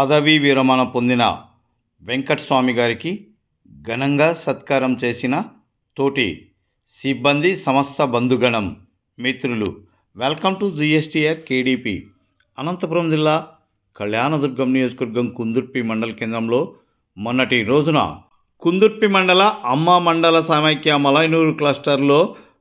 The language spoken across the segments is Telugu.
పదవీ విరమణ పొందిన వెంకటస్వామి గారికి ఘనంగా సత్కారం చేసిన తోటి సిబ్బంది సమస్త బంధుగణం మిత్రులు welcome to GSTR KDP Anantapur జిల్లా కళ్యాణదుర్గం నియోజకవర్గం కుందుర్పి మండల కేంద్రంలో మొన్నటి రోజున కుందుర్పి మండల అమ్మ మండల సమైక్య మలైనూరు క్లస్టర్లో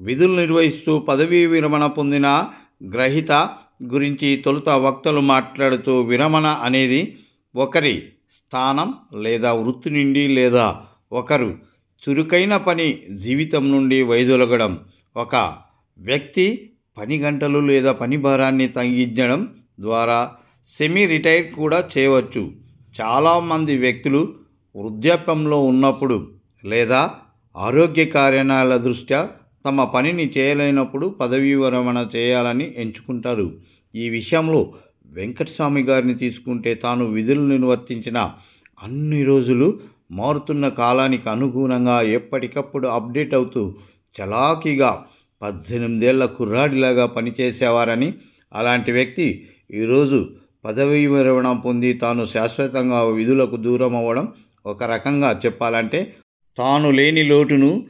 విధులు నిర్వహిస్తూ పదవీ విరమణ పొందిన గ్రహీత గురించి తొలుత వక్తలు మాట్లాడుతూ విరమణ అనేది ఒకరి స్థానం లేదా వృత్తి నుండి లేదా ఒకరు చురుకైన పని జీవితం నుండి వైదొలగడం ఒక వ్యక్తి పని గంటలు లేదా పని భారాన్ని తగ్గించడం ద్వారా సెమీ రిటైర్ కూడా చేయవచ్చు. చాలామంది వ్యక్తులు వృద్ధాప్యంలో ఉన్నప్పుడు లేదా ఆరోగ్య కారణాల దృష్ట్యా తమ పనిని చేయలేనప్పుడు పదవీ విరమణ చేయాలని ఎంచుకుంటారు. ఈ విషయంలో వెంకటస్వామి గారిని తీసుకుంటే తాను విధులు నిర్వర్తించిన అన్ని రోజులు మారుతున్న కాలానికి అనుగుణంగా ఎప్పటికప్పుడు అప్డేట్ అవుతూ చలాకీగా పద్దెనిమిదేళ్ళ కుర్రాడిలాగా పనిచేసేవారని అలాంటి వ్యక్తి ఈరోజు పదవీ విరమణ పొంది తాను శాశ్వతంగా విధులకు దూరం అవ్వడం ఒక రకంగా చెప్పాలంటే తాను లేని లోటును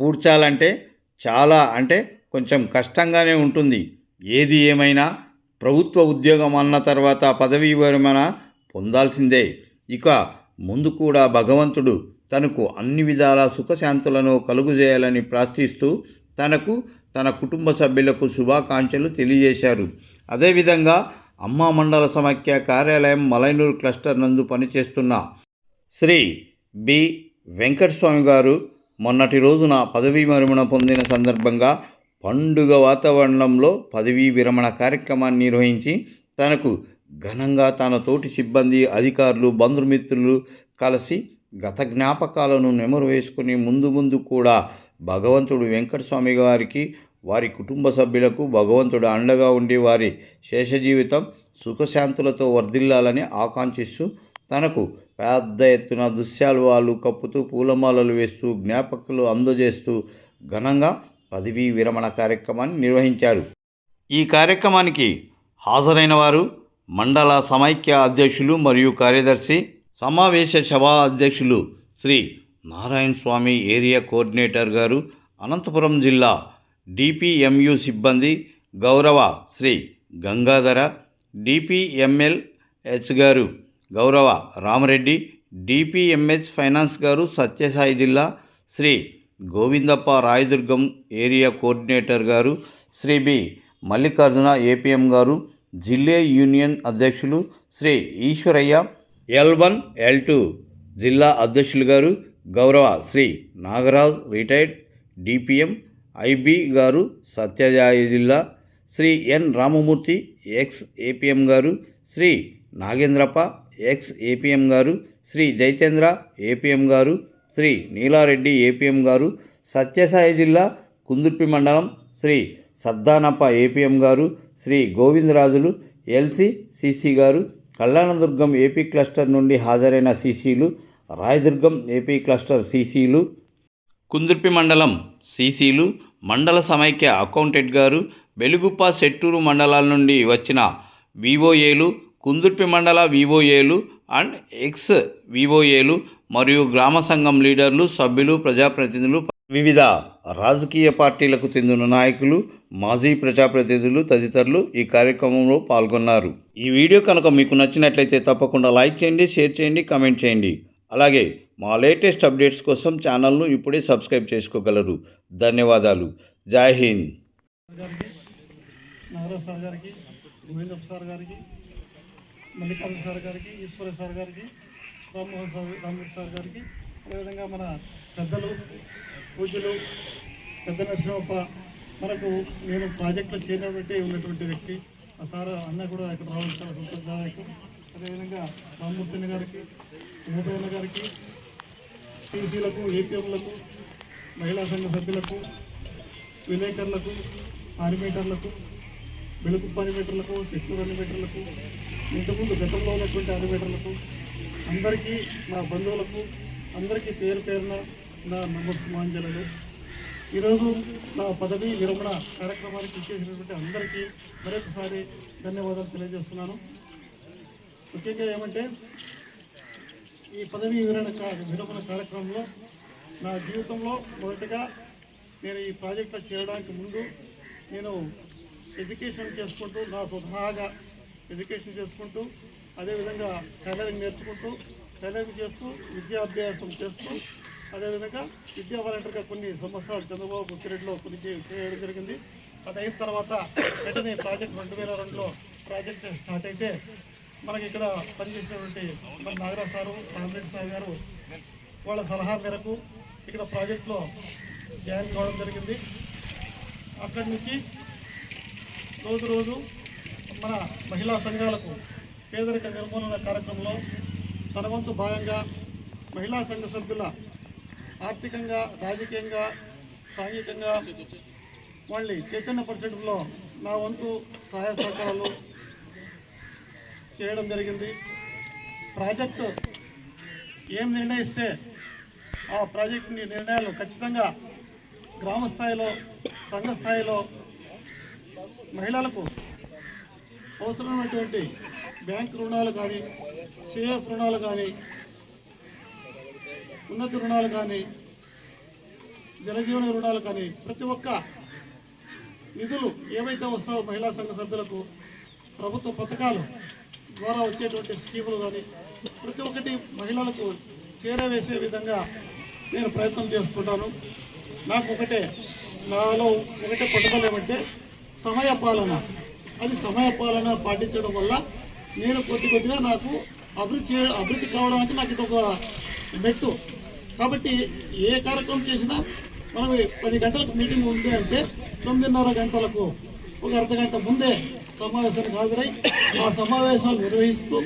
పూడ్చాలంటే చాలా అంటే కొంచెం కష్టంగానే ఉంటుంది. ఏది ఏమైనా ప్రభుత్వ ఉద్యోగం అన్న తర్వాత పదవీ విరమణ పొందాల్సిందే. ఇక ముందు కూడా భగవంతుడు తనకు అన్ని విధాల సుఖశాంతులను కలుగుజేయాలని ప్రార్థిస్తూ తనకు తన కుటుంబ సభ్యులకు శుభాకాంక్షలు తెలియజేశారు. అదేవిధంగా అమ్మా మండల సమాఖ్య కార్యాలయం మలైనూరు క్లస్టర్ నందు పనిచేస్తున్న శ్రీ బి వెంకటస్వామి గారు మొన్నటి రోజున పదవీ విరమణ పొందిన సందర్భంగా పండుగ వాతావరణంలో పదవీ విరమణ కార్యక్రమాన్ని నిర్వహించి తనకు ఘనంగా తన తోటి సిబ్బంది అధికారులు బంధుమిత్రులు కలిసి గత జ్ఞాపకాలను నెమరు వేసుకుని ముందు ముందు కూడా భగవంతుడు వెంకటస్వామి గారికి వారి కుటుంబ సభ్యులకు భగవంతుడు అండగా ఉండి వారి శేష జీవితం సుఖశాంతులతో వర్ధిల్లాలని ఆకాంక్షిస్తూ తనకు పెద్ద ఎత్తున దుశ్శాలువాలు కప్పుతూ పూలమాలలు వేస్తూ జ్ఞాపకాలు అందజేస్తూ ఘనంగా పదవీ విరమణ కార్యక్రమాన్ని నిర్వహించారు. ఈ కార్యక్రమానికి హాజరైన వారు మండల సమైక్య అధ్యక్షులు మరియు కార్యదర్శి సమావేశ సభా అధ్యక్షులు శ్రీ నారాయణ స్వామి ఏరియా కోఆర్డినేటర్ గారు అనంతపురం జిల్లా డిపిఎంయు సిబ్బంది గౌరవ శ్రీ గంగాధర డిపిఎంఎల్ హెచ్ గారు గౌరవ రామరెడ్డి డిపిఎంహెచ్ ఫైనాన్స్ గారు సత్యసాయి జిల్లా శ్రీ గోవిందప్ప రాయదుర్గం ఏరియా కోఆర్డినేటర్ గారు శ్రీ బి మల్లికార్జున ఏపీఎం గారు జిల్లా యూనియన్ అధ్యక్షులు Shri Eshwaraiah L one L two జిల్లా అధ్యక్షులు గారు గౌరవ Shri Nagaraj retired DPM IB గారు సత్యజాయి జిల్లా Shri N Ramamurthy ex APM గారు శ్రీ నాగేంద్రప్ప ఎక్స్ ఏపీఎం గారు శ్రీ జయచంద్ర ఏపీఎం గారు శ్రీ నీలారెడ్డి ఏపీఎం గారు సత్యసాయి జిల్లా కుందుర్పి మండలం శ్రీ సద్దానప్ప ఏపీఎం గారు శ్రీ గోవిందరాజులు ఎల్సి సిసి గారు కళ్యాణదుర్గం ఏపీ క్లస్టర్ నుండి హాజరైన సీసీలు రాయదుర్గం ఏపీ క్లస్టర్ సీసీలు కుందుర్పి మండలం సీసీలు మండల సమైక్య అకౌంటెంట్ గారు వెలుగుప్ప సెట్టూరు మండలాల నుండి వచ్చిన వివోఏలు కుందుర్పి మండల వివోఏలు అండ్ ఎక్స్ వివోఏలు మరియు గ్రామ సంఘం లీడర్లు సభ్యులు ప్రజాప్రతినిధులు వివిధ రాజకీయ పార్టీలకు చెందిన నాయకులు మాజీ ప్రజాప్రతినిధులు తదితరులు ఈ కార్యక్రమంలో పాల్గొన్నారు. ఈ వీడియో కనుక మీకు నచ్చినట్లయితే తప్పకుండా లైక్ చేయండి షేర్ చేయండి కామెంట్ చేయండి. అలాగే మా లేటెస్ట్ అప్డేట్స్ కోసం ఛానల్ను ఇప్పుడే సబ్స్క్రైబ్ చేసుకోగలరు. ధన్యవాదాలు. జై హింద్. గారికి గారికి మల్లికార్జున సార్ గారికి ఈశ్వర సార్ గారికి రామ్మోహన్ సార్ రామ్మూర్తి సార్ గారికి. అదేవిధంగా మన పెద్దలు పూజలు పెద్ద నరసింహప్ప మనకు నేను ప్రాజెక్టులో చేరినటువంటి ఉన్నటువంటి వ్యక్తి ఆ సార్ అన్న కూడా ఇక్కడ రావడం చాలా సంతోషదాయకం. అదేవిధంగా రామ్మూర్తి గారికి మోదయ్య గారికి సీసీలకు ఏపీఎంలకు మహిళా సంఘ సభ్యులకు విలేకరులకు ఆనిమేటర్లకు వెలుగు ఆనిమేటర్లకు రెండు మీటర్లకు ఇంతకుముందు గతంలో ఉన్నటువంటి ఆనిమేటర్లకు అందరికీ నా బంధువులకు అందరికీ పేరు పేరున నా నమస్మాంజలు ఈరోజు నా పదవి విరమణ కార్యక్రమానికి ఇచ్చేసినటువంటి అందరికీ మరొకసారి ధన్యవాదాలు తెలియజేస్తున్నాను. ముఖ్యంగా ఏమంటే ఈ పదవీ విరమణ విరమణ కార్యక్రమంలో నా జీవితంలో మొదటగా నేను ఈ ప్రాజెక్ట్లో చేరడానికి ముందు నేను ఎడ్యుకేషన్ చేసుకుంటూ నా స్వతహాగా ఎడ్యుకేషన్ చేసుకుంటూ అదేవిధంగా టైలరింగ్ నేర్చుకుంటూ టైలరింగ్ చేస్తూ విద్యాభ్యాసం చేస్తూ అదేవిధంగా విద్యా వాలంటీర్గా కొన్ని సంవత్సరాలు చంద్రబాబు పీరియడ్లో కొన్ని చేయడం జరిగింది. అది అయిన తర్వాత వెంటనే ప్రాజెక్ట్ రెండు వేల రెండులో ప్రాజెక్ట్ స్టార్ట్ అయితే మనకి ఇక్కడ పనిచేసేటువంటి మన నాగరాజ్ సారు రామరెడ్డి సార్ గారు వాళ్ళ సలహా మేరకు ఇక్కడ ప్రాజెక్ట్లో జాయిన్ కావడం జరిగింది. అక్కడి నుంచి రోజు రోజు మన మహిళా సంఘాలకు పేదరిక నిర్మూలన కార్యక్రమంలో తన వంతు భాగంగా మహిళా సంఘ సభ్యుల ఆర్థికంగా రాజకీయంగా సాంఘికంగా వాళ్ళని చైతన్యపరచడంలో నా వంతు సహాయ సహకారాలు చేయడం జరిగింది. ప్రాజెక్టు ఏం నిర్ణయిస్తే ఆ ప్రాజెక్టు నిర్ణయాలు ఖచ్చితంగా గ్రామ స్థాయిలో సంఘ స్థాయిలో మహిళలకు అవసరమైనటువంటి బ్యాంక్ రుణాలు కానీ సిఎఫ్ రుణాలు కానీ ఉన్నత రుణాలు కానీ జలజీవన రుణాలు కానీ ప్రతి ఒక్క నిధులు ఏవైతే వస్తావో మహిళా సంఘ సభ్యులకు ప్రభుత్వ పథకాలు ద్వారా వచ్చేటువంటి స్కీములు కానీ ప్రతి ఒక్కటి మహిళలకు చేరవేసే విధంగా నేను ప్రయత్నం చేస్తుంటాను. నాకు ఒకటే నాలో ఒకటే పట్టుదల ఏమంటే సమయ పాలన అది సమయ పాలన పాటించడం వల్ల నేను కొద్ది కొద్దిగా నాకు అభివృద్ధి అభివృద్ధి కావడానికి నాకు ఇది ఒక మెట్టు. కాబట్టి ఏ కార్యక్రమం చేసినా మనం పది గంటలకు మీటింగ్ ఉంది అంటే తొమ్మిదిన్నర గంటలకు ఒక అర్ధ గంట ముందే సమావేశానికి హాజరై ఆ సమావేశాలు నిర్వహిస్తూ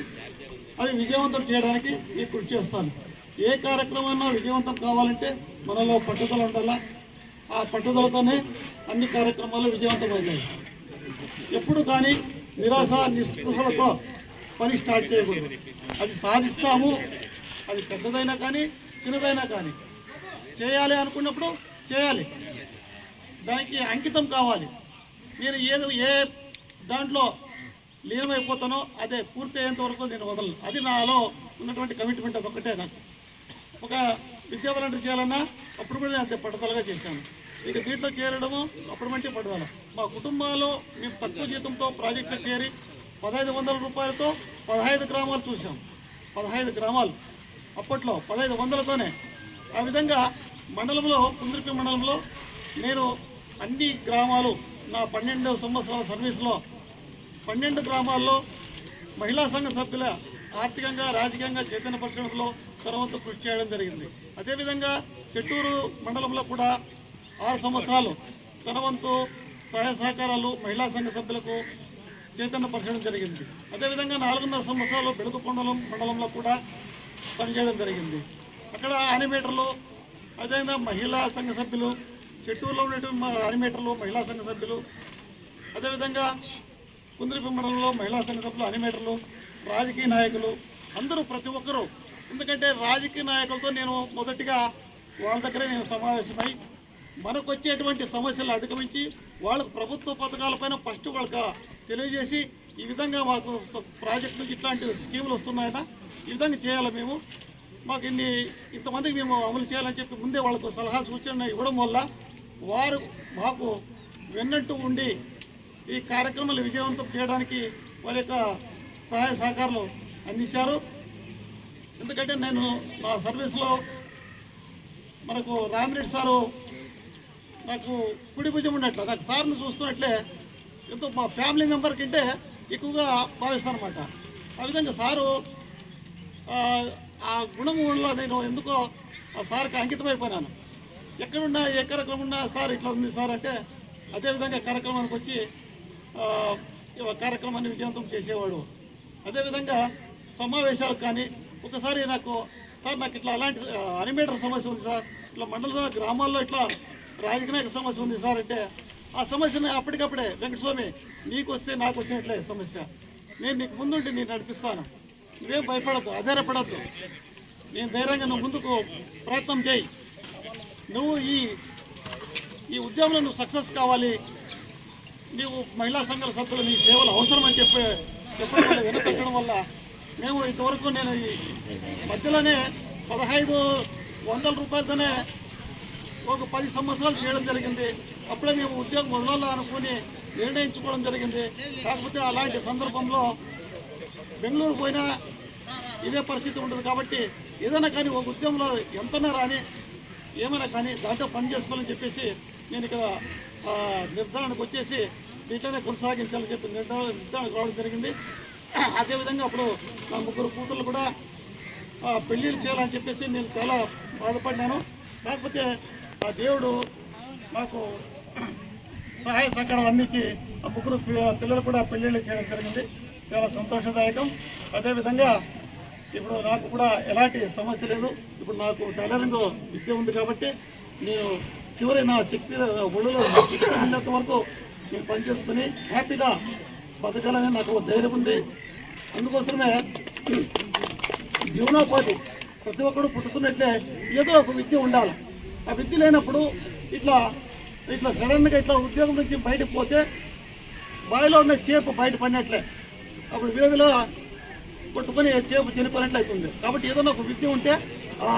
అవి విజయవంతం చేయడానికి నేను కృషి చేస్తాను. ఏ కార్యక్రమం విజయవంతం కావాలంటే మనలో పట్టుదల ఉండాలా? ఆ పట్టుదలతోనే అన్ని కార్యక్రమాలు విజయవంతమయ్యాయి. ఎప్పుడు కానీ నిరాశ నిస్పృహలతో పని స్టార్ట్ చేయకూడదు. అది సాధిస్తాము. అది పెద్దదైనా కానీ చిన్నదైనా కానీ. చేయాలి అనుకున్నప్పుడు చేయాలి. దానికి అంకితం కావాలి. నేను ఏదో ఏ దాంట్లో లీనమైపోతానో అదే పూర్తి అయ్యేంత వరకు నేను వదలను. అది నాలో ఉన్నటువంటి కమిట్మెంట్ అదొక్కటే నాకు. ఒక విద్యా వాలంటీర్ చేయాలన్నా అప్పుడు కూడా నేను అంతే పట్టుదలగా చేశాను. ఇక దీంట్లో చేరడము అప్పుడు మంటే పట్టుదల. మా కుటుంబాల్లో మేము తక్కువ జీతంతో ప్రాజెక్టులో చేరి పదహైదు వందల రూపాయలతో పదహైదు గ్రామాలు చూసాం పదహైదు గ్రామాలు. అప్పట్లో పదహైదు వందలతోనే. ఆ విధంగా మండలంలో కుందరిపి మండలంలో నేను అన్ని గ్రామాలు నా పన్నెండు సంవత్సరాల సర్వీస్లో పన్నెండు గ్రామాల్లో మహిళా సంఘ సభ్యుల ఆర్థికంగా రాజకీయంగా చైతన్యపరచడంలో తర్వాత కృషి చేయడం జరిగింది. అదేవిధంగా చెట్టూరు మండలంలో కూడా ఆరు సంవత్సరాలు తన వంతు సహాయ సహకారాలు మహిళా సంఘ సభ్యులకు చైతన్యపరచడం జరిగింది. అదేవిధంగా నాలుగున్నర సంవత్సరాలు బెడుగుకొండలం మండలంలో కూడా పనిచేయడం జరిగింది. అక్కడ యానిమేటర్లు అదేవిధంగా మహిళా సంఘ సభ్యులు చెట్టూరులో ఉన్నటువంటి మా యానిమేటర్లు మహిళా సంఘ సభ్యులు అదేవిధంగా కుందిరిపి మండలంలో మహిళా సంఘ సభ్యులు అనిమేటర్లు రాజకీయ నాయకులు అందరూ ప్రతి ఒక్కరూ ఎందుకంటే రాజకీయ నాయకులతో నేను మొదటిగా వాళ్ళ దగ్గరే నేను సమావేశమై మనకు వచ్చేటువంటి సమస్యలు అధిగమించి వాళ్ళకు ప్రభుత్వ పథకాలపైన ఫస్ట్ వాళ్ళకి తెలియజేసి ఈ విధంగా మాకు ప్రాజెక్ట్ నుంచి ఇట్లాంటి స్కీములు వస్తున్నాయన ఈ విధంగా చేయాలి మేము. మాకు ఇన్ని ఇంతమందికి మేము అమలు చేయాలని చెప్పి ముందే వాళ్ళకు సలహా సూచన ఇవ్వడం వల్ల వారు మాకు వెన్నట్టు ఉండి ఈ కార్యక్రమాలు విజయవంతం చేయడానికి వారి యొక్క సహాయ సహకారాలు అందించారు. ఎందుకంటే నేను నా సర్వీస్లో మనకు రామిరెడ్డి సారు నాకు కుడి భుజం ఉన్నట్లు నాకు సార్ని చూస్తున్నట్లే ఎంతో మా ఫ్యామిలీ మెంబర్ కంటే ఎక్కువగా భావిస్తాను అనమాట ఆ విధంగా సారు ఆ, ఆ గుణం వల్ల నేను ఎందుకో ఆ సార్కి అంకితమైపోయినాను. ఎక్కడున్నా ఏ కార్యక్రమం ఉన్నా సార్ ఇట్లా ఉంది సార్ అంటే అదేవిధంగా కార్యక్రమానికి వచ్చి కార్యక్రమాన్ని విజయవంతం చేసేవాడు. అదేవిధంగా సమావేశాలకు కానీ ఒకసారి నాకు సార్ నాకు ఇట్లా అలాంటి అనిమేటర్ సమస్య ఉంది సార్. ఇట్లా మండల గ్రామాల్లో ఇట్లా రాజకీయ సమస్య ఉంది సార్ అంటే ఆ సమస్యను అప్పటికప్పుడే వెంకటస్వామి నీకు వస్తే నాకు వచ్చినట్లే సమస్య. నేను నీకు ముందుండి నేను నడిపిస్తాను. నువ్వేం భయపడద్దు అధైర్యపడద్దు. నేను ధైర్యంగా నువ్వు ముందుకు ప్రయత్నం చేయి. నువ్వు ఈ ఈ ఉద్యమంలో నువ్వు సక్సెస్ కావాలి. నీవు మహిళా సంఘాల సభ్యులు నీ సేవలు అవసరం అని చెప్పే చెప్పడం వల్ల వెనకట్టడం వల్ల మేము ఇంతవరకు నేను మధ్యలోనే పదహైదు వందల రూపాయలతోనే ఒక పది సంవత్సరాలు చేయడం జరిగింది. అప్పుడే మేము ఉద్యోగం మొదలల్లా అనుకుని నిర్ణయించుకోవడం జరిగింది. కాకపోతే అలాంటి సందర్భంలో బెంగళూరు పోయినా ఇదే పరిస్థితి ఉంటుంది కాబట్టి ఏదైనా కానీ ఒక ఉద్యమంలో ఎంతనా రాని ఏమైనా కానీ దాంట్లో పని చేసుకోవాలని చెప్పేసి నేను ఇక్కడ నిర్ధారణకు వచ్చేసి దీంట్లోనే కొనసాగించాలని చెప్పి నిర్ధారణ నిర్ధారణకు రావడం జరిగింది. అదేవిధంగా అప్పుడు నా ముగ్గురు కూతుర్లు కూడా పెళ్ళిళ్ళు చేయాలని చెప్పేసి నేను చాలా బాధపడ్డాను. కాకపోతే ఆ దేవుడు నాకు సహాయ సహకారం అందించి ఆ ముగ్గురు పిల్లలు కూడా పెళ్ళిళ్ళు చేయడం జరిగింది. చాలా సంతోషదాయకం. అదేవిధంగా ఇప్పుడు నాకు కూడా ఎలాంటి సమస్య లేదు. ఇప్పుడు నాకు టైలరింగ్ విద్య ఉంది కాబట్టి నేను చివరి నా శక్తి ఒళ్ళులో శక్తి ఉన్నంత వరకు నేను పనిచేసుకుని హ్యాపీగా బతకాలని నాకు ధైర్యం ఉంది. అందుకోసమే జీవనోపాధి. ప్రతి ఒక్కరు పుట్టుతున్నట్లే ఏదో ఒక విద్య ఉండాలి. ఆ విద్య లేనప్పుడు ఇట్లా ఇట్లా సడన్గా ఇట్లా ఉద్యోగం నుంచి బయటకు పోతే బావిలో ఉన్న చేప బయట పడినట్లే. అప్పుడు విలువలో పట్టుకొని చేప చనిపోయినట్లు అవుతుంది. కాబట్టి ఏదైనా ఒక విద్య ఉంటే ఆ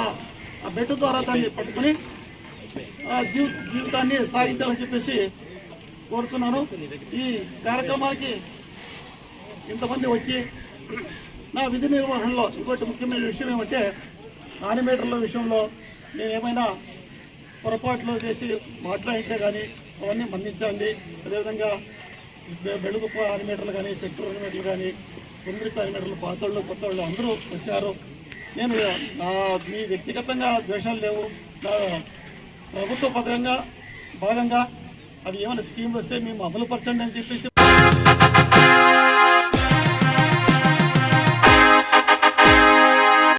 ఆ ద్వారా దాన్ని పట్టుకొని ఆ జీవ జీవితాన్ని సాగించాలని చెప్పేసి కోరుతున్నాను. ఈ కార్యక్రమానికి ఇంతమంది వచ్చి నా విధి నిర్వహణలో ఇంకోటి ముఖ్యమైన విషయం ఏమంటే ఆనిమేటర్ల విషయంలో నేను ఏమైనా పొరపాట్లు చేసి మాట్లాడితే కానీ అవన్నీ మన్నించండి. అదేవిధంగా బె- బెలుగు ఆనిమేటర్లు కానీ సెక్టర్ ఆనిమీటర్లు కానీ కుందరికి ఆనిమేటర్లు పాత కొత్త వాళ్ళు అందరూ వచ్చారు. నేను నా మీ వ్యక్తిగతంగా ద్వేషాలు లేవు. నా ప్రభుత్వ పథకంగా భాగంగా అవి ఏమైనా స్కీమ్లు వస్తే మేము అమలు పరచండి అని చెప్పేసి